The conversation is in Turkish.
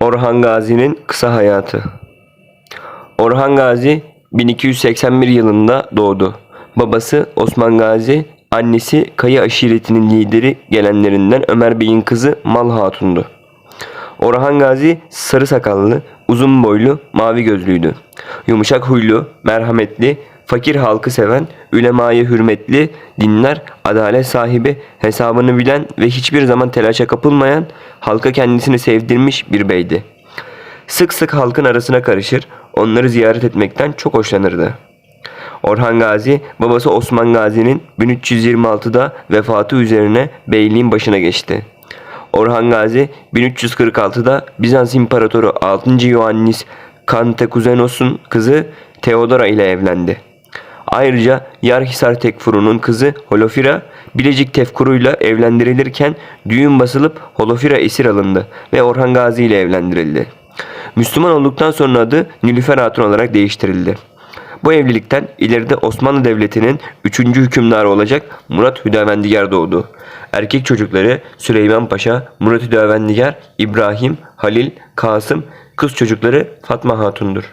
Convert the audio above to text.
Orhan Gazi'nin kısa hayatı. Orhan Gazi 1281 yılında doğdu. Babası Osman Gazi, annesi Kayı aşiretinin lideri gelenlerinden Ömer Bey'in kızı Mal Hatun'du. Orhan Gazi sarı sakallı, uzun boylu, mavi gözlüydü. Yumuşak huylu, merhametli, fakir halkı seven, ülemaya hürmetli, dinler, adalet sahibi, hesabını bilen ve hiçbir zaman telaşa kapılmayan, halka kendisini sevdirmiş bir beydi. Sık sık halkın arasına karışır, onları ziyaret etmekten çok hoşlanırdı. Orhan Gazi, babası Osman Gazi'nin 1326'da vefatı üzerine beyliğin başına geçti. Orhan Gazi 1346'da Bizans İmparatoru 6. Ioannis Kantakuzenos'un kızı Theodora ile evlendi. Ayrıca Yarhisar Tekfuru'nun kızı Holofira Bilecik Tefkuru'yla evlendirilirken düğün basılıp Holofira esir alındı ve Orhan Gazi ile evlendirildi. Müslüman olduktan sonra adı Nilüfer Hatun olarak değiştirildi. Bu evlilikten ileride Osmanlı Devleti'nin 3. hükümdarı olacak Murat Hüdavendigar doğdu. Erkek çocukları Süleyman Paşa, Murat Hüdavendigar, İbrahim, Halil, Kasım, kız çocukları Fatma Hatun'dur.